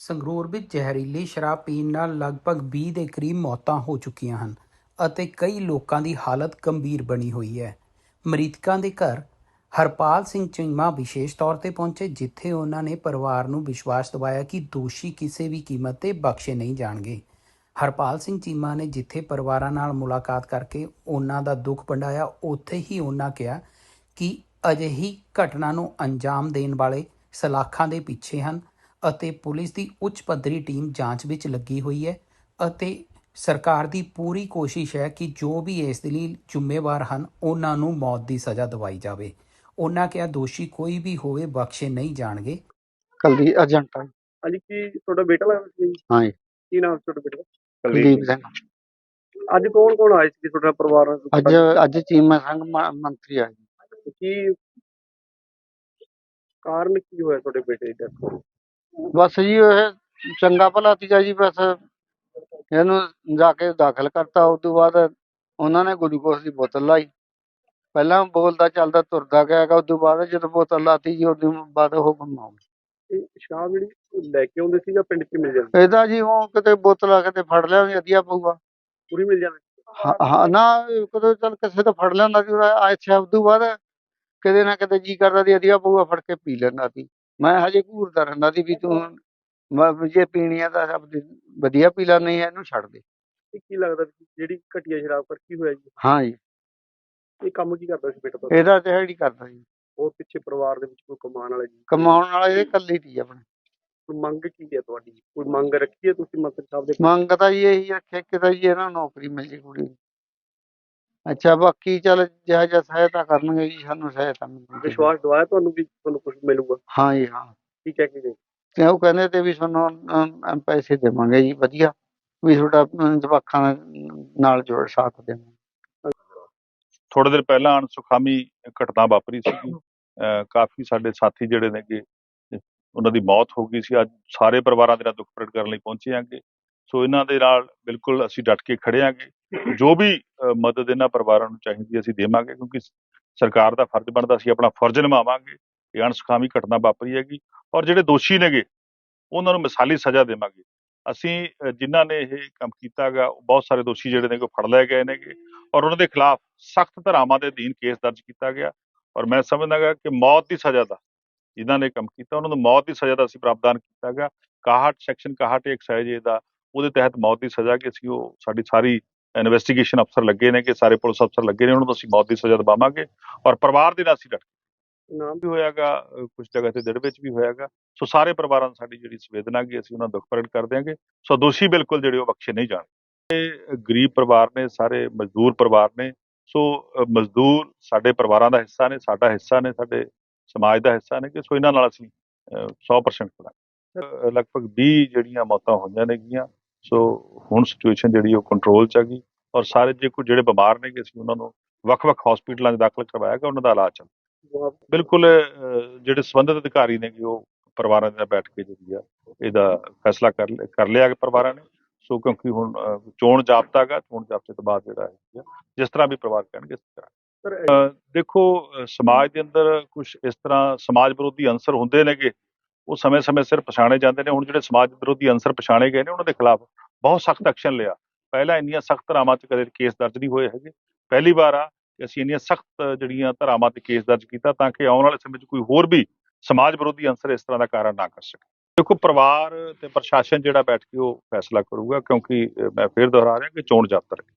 ਸੰਗਰੂਰ ਵਿੱਚ ਜ਼ਹਿਰੀਲੀ ਸ਼ਰਾਬ ਪੀਣ ਨਾਲ ਲਗਭਗ 20 ਦੇ ਕਰੀਬ ਮੌਤਾਂ ਹੋ ਚੁੱਕੀਆਂ ਹਨ ਅਤੇ ਕਈ ਲੋਕਾਂ ਦੀ ਹਾਲਤ ਗੰਭੀਰ ਬਣੀ ਹੋਈ ਹੈ। ਮ੍ਰਿਤਕਾਂ ਦੇ ਘਰ ਹਰਪਾਲ ਸਿੰਘ ਚੀਮਾ ਵਿਸ਼ੇਸ਼ ਤੌਰ ਤੇ ਪਹੁੰਚੇ, ਜਿੱਥੇ ਉਹਨਾਂ ਨੇ ਪਰਿਵਾਰ ਨੂੰ ਵਿਸ਼ਵਾਸ ਦਿਵਾਇਆ ਕਿ ਦੋਸ਼ੀ ਕਿਸੇ ਵੀ ਕੀਮਤ ਤੇ ਬਖਸ਼ੇ ਨਹੀਂ ਜਾਣਗੇ। ਹਰਪਾਲ ਸਿੰਘ ਚੀਮਾ ਨੇ ਜਿੱਥੇ ਪਰਿਵਾਰਾਂ ਨਾਲ ਮੁਲਾਕਾਤ ਕਰਕੇ ਉਹਨਾਂ ਦਾ ਦੁੱਖ ਵੰਡਾਇਆ, ਉੱਥੇ ਹੀ ਉਹਨਾਂ ਕਿਹਾ ਕਿ ਅਜਿਹੀ ਘਟਨਾ ਨੂੰ ਅੰਜਾਮ ਦੇਣ ਵਾਲੇ ਸਲਾਖਾਂ ਦੇ ਪਿੱਛੇ ਹਨ। ਅਤੇ ਪੁਲਿਸ ਦੀ ਉੱਚ ਪੱਧਰੀ ਟੀਮ ਜਾਂਚ ਵਿੱਚ ਲੱਗੀ ਹੋਈ ਹੈ ਅਤੇ ਸਰਕਾਰ ਦੀ ਪੂਰੀ ਕੋਸ਼ਿਸ਼ ਹੈ ਕਿ ਜੋ ਵੀ ਇਸ ਦੇ ਲਈ ਜ਼ਿੰਮੇਵਾਰ ਹਨ ਉਹਨਾਂ ਨੂੰ ਮੌਤ ਦੀ ਸਜ਼ਾ ਦਿਵਾਈ ਜਾਵੇ ਉਹਨਾਂ ਕਿਹਾ ਦੋਸ਼ੀ ਕੋਈ ਵੀ ਹੋਵੇ ਬਖਸ਼ੇ ਨਹੀਂ ਜਾਣਗੇ ਕੁਲਦੀਪ ਏਜੰਟ ਜੀ। ਹਾਂਜੀ ਕੀ ਤੁਹਾਡਾ ਬੇਟਾ ਲੱਗਦਾ ਸੀ? ਹਾਂ ਜੀ ਕੀ ਨਾਮ ਸੀ ਤੁਹਾਡੇ ਬੇਟੇ ਦਾ ਕੁਲਦੀਪ ਸਿੰਘ ਅੱਜ ਕੌਣ ਕੌਣ ਆਏ ਸੀ ਤੁਹਾਡਾ ਪਰਿਵਾਰ ਅੱਜ ਅੱਜ ਚੀਮਾ ਸਿੰਘ ਮ- ਮੰਤਰੀ ਆ ਜੀ। ਕੀ ਕਾਰਨ ਕੀ ਹੋਇਆ ਤੁਹਾਡੇ ਬੇਟੇ ਦਾ? ਬਸ ਜੀ ਇਹ ਚੰਗਾ ਭਲਾ ਸੀਗਾ ਜੀ ਬਸ ਇਹਨੂੰ ਜਾ ਕੇ ਦਾਖਲ ਕਰਤਾ। ਉਸ ਤੋਂ ਬਾਅਦ ਉਹਨਾਂ ਨੇ ਗਲੂਕੋਸ ਦੀ ਬੋਤਲ ਲਾਈ। ਪਹਿਲਾਂ ਬੋਲਦਾ ਚੱਲਦਾ ਤੁਰਦਾ ਗਿਆ ਗਾ ਉਸ ਤੋਂ ਬਾਅਦ ਜਦੋਂ ਬੋਤਲ ਲਾਤੀ ਜੀ ਉਸ ਤੋਂ ਬਾਅਦ ਉਹ ਗੁੰਮ ਹੋ ਗਿਆ। ਇਹ ਸ਼ਰਾਬ ਜਿਹੜੀ ਲੈ ਕੇ ਆਉਂਦੇ ਸੀ ਜਾਂ ਪਿੰਡ 'ਚ ਮਿਲ ਜਾਂਦੀ? ਇਹਦਾ ਜੀ ਉਹ ਕਿਤੇ ਬੋਤਲ ਕਿਤੇ ਫੜ ਲਿਆ ਵਧੀਆ ਪਊਗਾ। ਪੂਰੀ ਮਿਲ ਜਾਂਦੀ? ਹਾਂ ਹਾਂ, ਨਾ ਕਦੇ ਚੱਲ ਕਿਸੇ ਤੋਂ ਫੜ ਲਿਆਂਦਾ ਸੀ ਉਹਦਾ ਅੱਛਾ ਉਸ ਤੋਂ ਬਾਅਦ ਕਿਤੇ ਨਾ ਕਿਤੇ ਜੀ ਕਰਦਾ ਸੀ ਵਧੀਆ ਪਊਗਾ ਫੜ ਕੇ ਪੀ ਲੈਂਦਾ ਸੀ। ਮੈਂ ਹਜੇ ਘੂਰਦਾ ਰਹਿੰਦਾ ਸੀ ਵੀ ਤੂੰ ਮੈਂ ਜੇ ਪੀਣੀ ਆ ਤਾਂ ਆਪਦੀ ਵਧੀਆ ਪੀ ਲੈ ਨਹੀਂ ਇਹਨੂੰ ਛੱਡ ਦੇ। ਇਹ ਕੀ ਲੱਗਦਾ ਵੀ ਜਿਹੜੀ ਘਟੀਆ ਸ਼ਰਾਬ ਕਰ ਕੀ ਹੋਇਆ ਜੀ? ਹਾਂ ਜੀ। ਇਹ ਕੰਮ ਕੀ ਕਰਦਾ ਸੀ ਬੇਟਾ ਤੁਹਾਡਾ? ਇਹਦਾ ਦਿਹਾੜੀ ਕਰਦਾ ਜੀ। ਹੋਰ ਪਿੱਛੇ ਪਰਿਵਾਰ ਦੇ ਵਿੱਚ ਕੋਈ ਕਮਾਉਣ ਵਾਲਾ ਜੀ? ਕਮਾਉਣ ਵਾਲਾ ਇਹ ਇਕੱਲੀ ਸੀ ਆਪਣੇ। ਕੋਈ ਮੰਗ ਕੀ ਹੈ ਤੁਹਾਡੀ? ਕੋਈ ਮੰਗ ਰੱਖੀ ਹੈ ਤੁਸੀਂ ਮੰਤਰੀ ਸਾਹਿਬ ਦੇ? ਮੰਗ ਤਾਂ ਜੀ ਇਹੀ ਰੱਖਿਆ ਕਿ ਤਾਂ ਜੀ ਇਹਨਾਂ ਨੂੰ ਨੌਕਰੀ ਮਿਲ ਜੇ ਕੁੜੀ ਨੂੰ। ਅੱਛਾ ਬਾਕੀ ਚੱਲ ਜਿਹਾ ਜਿਹਾ ਸਹਾਇਤਾ ਕਰਨਗੇ ਜੀ ਸਾਨੂੰ ਸਹਾਇਤਾ ਮਿਲੂਗੀ। ਵਿਸ਼ਵਾਸ ਦਵਾਇਆ ਤੁਹਾਨੂੰ ਵੀ ਤੁਹਾਨੂੰ ਕੁਝ ਮਿਲੂਗਾ? ਹਾਂ ਜੀ ਹਾਂ। ਕੀ ਕਹਿ ਕੇ ਤੇ ਉਹ ਕਹਿੰਦੇ ਤੇ ਵੀ ਤੁਹਾਨੂੰ ਅਮ, ਅਮ, ਪੈਸੇ ਦੇਵਾਂਗੇ ਜੀ ਵਧੀਆ। ਵੀ ਤੁਹਾਡਾ ਅਮ, ਜਵਾਕਾਂ ਨਾਲ- ਨਾਲ ਜੋੜ ਸਾਥ ਦੇਵਾਂਗੇ। ਥੋੜੇ ਦਿਨ ਪਹਿਲਾਂ ਅਣਸੁਖਾਵੀ ਘਟਨਾ ਵਾਪਰੀ ਸੀਗੀ। ਅਹ ਕਾਫੀ ਸਾਡੇ ਸਾਥੀ ਜਿਹੜੇ ਨੇਗੇ ਉਹਨਾਂ ਦੀ ਮੌਤ ਹੋ ਗਈ ਸੀ। ਅੱਜ ਸਾਰੇ ਪਰਿਵਾਰਾਂ ਦੇ ਨਾਲ ਦੁੱਖ ਪ੍ਰਗਟ ਕਰਨ ਲਈ ਪਹੁੰਚੇ ਆਂਗੇ ਸੋ ਇਹਨਾਂ ਦੇ ਨਾਲ ਬਿਲਕੁਲ ਅਸੀਂ ਡਟ ਕੇ ਖੜੇ ਆਂਗੇ। ਜੋ ਵੀ ਮਦਦ ਇਹਨਾਂ ਪਰਿਵਾਰਾਂ ਨੂੰ ਚਾਹੀਦੀ ਹੈ ਅਸੀਂ ਦੇਵਾਂਗੇ ਕਿਉਂਕਿ ਸਰਕਾਰ ਦਾ ਫਰਜ਼ ਬਣਦਾ ਅਸੀਂ ਆਪਣਾ ਫਰਜ਼ ਨਿਭਾਵਾਂਗੇ। ਇਹ ਅਣਸੁਖਾਵੀ ਘਟਨਾ ਵਾਪਰੀ ਹੈਗੀ ਔਰ ਜਿਹੜੇ ਦੋਸ਼ੀ ਨੇਗੇ, ਉਹਨਾਂ ਨੂੰ ਮਿਸਾਲੀ ਸਜ਼ਾ ਦੇਵਾਂਗੇ। ਅਸੀਂ ਅਹ ਜਿਨ੍ਹਾਂ ਨੇ ਇਹ ਕੰਮ ਕੀਤਾਗਾ ਬਹੁਤ ਸਾਰੇ ਦੋਸ਼ੀ ਜਿਹੜੇ ਨੇ ਉਹ ਫੜ ਲਏ ਗਏ ਨੇਗੇ ਔਰ ਉਹਨਾਂ ਦੇ ਖਿਲਾਫ ਸਖਤ ਧਾਰਾਵਾਂ ਦੇ ਅਧੀਨ ਕੇਸ ਦਰਜ ਕੀਤਾ ਗਿਆ ਔਰ ਮੈਂ ਸਮਝਦਾਗਾ ਕਿ ਮੌਤ ਦੀ ਸਜ਼ਾ ਦਾ, ਜਿਨ੍ਹਾਂ ਨੇ ਕੰਮ ਕੀਤਾ, ਉਹਨਾਂ ਨੂੰ ਮੌਤ ਦੀ ਸਜ਼ਾ ਦਾ ਅਸੀਂ ਪ੍ਰਾਵਧਾਨ ਕੀਤਾਗਾ 61 ਸੈਕਸ਼ਨ 61 ਇੱਕ ਸਹਿਜੇ ਦਾ ਉਹਦੇ ਤਹਿਤ ਮੌਤ ਦੀ ਸਜ਼ਾ ਕਿ ਅਸੀਂ ਉਹ ਸਾਡੀ ਸਾਰੀ ਇਨਵੈਸਟੀਗੇਸ਼ਨ ਅਫਸਰ ਲੱਗੇ ਨੇ ਕਿ ਸਾਰੇ ਪੁਲਿਸ ਅਫਸਰ ਲੱਗੇ ਨੇ ਉਹਨਾਂ ਨੂੰ ਅਸੀਂ ਮੌਤ ਦੀ ਸਜ਼ਾ ਦਿਵਾਵਾਂਗੇ ਔਰ ਪਰਿਵਾਰ ਦੇ ਨਾਲ ਅਸੀਂ ਡਟ ਨਾਮ ਵੀ ਹੋਇਆਗਾ ਕੁਝ ਜਗ੍ਹਾ ਤੇ ਦਿੜ ਵਿੱਚ ਵੀ ਹੋਇਆਗਾ। ਸੋ ਸਾਰੇ ਪਰਿਵਾਰਾਂ ਨੂੰ ਸਾਡੀ ਜਿਹੜੀ ਸੰਵੇਦਨਾ ਗੀ ਅਸੀਂ ਉਹਨਾਂ ਦਾ ਦੁੱਖ ਪ੍ਰਗਟ ਕਰ ਦਿਆਂਗੇ ਸੋ ਦੋਸ਼ੀ ਬਿਲਕੁਲ ਜਿਹੜੇ ਉਹ ਬਖਸ਼ੇ ਨਹੀਂ ਜਾਣ ਇਹ ਗਰੀਬ ਪਰਿਵਾਰ ਨੇ ਸਾਰੇ ਮਜ਼ਦੂਰ ਪਰਿਵਾਰ ਨੇ। ਸੋ ਮਜ਼ਦੂਰ ਸਾਡੇ ਪਰਿਵਾਰਾਂ ਦਾ ਹਿੱਸਾ ਨੇ ਸਾਡਾ ਹਿੱਸਾ ਨੇ ਸਾਡੇ ਸਮਾਜ ਦਾ ਹਿੱਸਾ ਨੇ ਕਿ ਸੋ ਇਹਨਾਂ ਨਾਲ ਅਸੀਂ ਅ, 100% ਖੜਾ ਲਗਭਗ 20 ਜਿਹੜੀਆਂ ਮੌਤਾਂ ਹੋਈਆਂ ਨੇਗੀਆਂ ਸੋ ਹੁਣ ਸਿਚੁਏਸ਼ਨ ਜਿਹੜੀ ਉਹ ਕੰਟਰੋਲ ਚ ਆ ਗਈ ਔਰ ਸਾਰੇ ਜੇ ਕੋਈ ਜਿਹੜੇ ਬਿਮਾਰ ਨੇਗੇ ਅਸੀਂ ਉਹਨਾਂ ਨੂੰ ਵੱਖ-ਵੱਖ ਹਸਪੀਟਲਾਂ 'ਚ ਦਾਖਲ ਕਰਵਾਇਆ ਗਿਆ ਉਹਨਾਂ ਦਾ ਇਲਾਜ ਚੱਲ ਬਿਲਕੁਲ ਜਿਹੜੇ ਸੰਬੰਧਿਤ ਅਧਿਕਾਰੀ ਨੇ ਕਿ ਉਹ ਪਰਿਵਾਰਾਂ ਦੇ ਨਾਲ ਬੈਠ ਕੇ ਜਿਹੜੀ ਆ ਇਹਦਾ ਫੈਸਲਾ ਕਰ ਕਰ ਲਿਆ ਕਿ ਪਰਿਵਾਰਾਂ ਨੇ। ਸੋ ਕਿਉਂਕਿ ਹੁਣ ਚੋਣ ਜਾਬਤਾ ਗਾ ਚੋਣ ਜਾਬਤੇ ਤੋਂ ਬਾਅਦ ਜਿਹੜਾ ਹੈ ਜਿਸ ਤਰ੍ਹਾਂ ਵੀ ਪਰਿਵਾਰ ਕਹਿਣਗੇ ਇਸ ਤਰ੍ਹਾਂ। ਦੇਖੋ ਸਮਾਜ ਦੇ ਅੰਦਰ ਕੁਝ ਇਸ ਤਰ੍ਹਾਂ ਸਮਾਜ ਵਿਰੋਧੀ ਅੰਸਰ ਹੁੰਦੇ ਨੇਗੇ ਉਹ ਸਮੇਂ-ਸਮੇਂ ਸਿਰ ਪਛਾਣੇ ਜਾਂਦੇ ਨੇ। ਹੁਣ ਜਿਹੜੇ ਸਮਾਜ ਵਿਰੋਧੀ ਅੰਸਰ ਪਛਾਣੇ ਗਏ ਨੇ, ਉਹਨਾਂ ਦੇ ਖਿਲਾਫ ਬਹੁਤ ਸਖਤ ਐਕਸ਼ਨ ਲਿਆ। ਪਹਿਲਾਂ ਇੰਨੀਆਂ ਸਖਤ ਧਾਰਾਵਾਂ 'ਚ ਕਦੇ ਕੇਸ ਦਰਜ ਨਹੀਂ ਹੋਏ ਹੈਗੇ। ਪਹਿਲੀ ਵਾਰ ਆ ਕਿ ਅਸੀਂ ਇੰਨੀਆਂ ਸਖਤ ਜਿਹੜੀਆਂ ਧਾਰਾਵਾਂ ਤੇ ਕੇਸ ਦਰਜ ਕੀਤਾ ਤਾਂ ਕਿ ਆਉਣ ਵਾਲੇ ਸਮੇਂ 'ਚ ਕੋਈ ਹੋਰ ਵੀ ਸਮਾਜ ਵਿਰੋਧੀ ਅੰਸਰ ਇਸ ਤਰ੍ਹਾਂ ਦਾ ਕਾਰਨ ਨਾ ਕਰ ਸਕੇ। ਦੇਖੋ, ਪਰਿਵਾਰ ਤੇ ਪ੍ਰਸ਼ਾਸਨ ਜਿਹੜਾ ਬੈਠ ਕੇ ਉਹ ਫੈਸਲਾ ਕਰੂਗਾ ਕਿਉਂਕਿ ਮੈਂ ਫੇਰ ਦੁਹਰਾ ਰਿਹਾ ਕਿ ਚੋਣ ਜਾਬਤਾ ਰੱਖੇ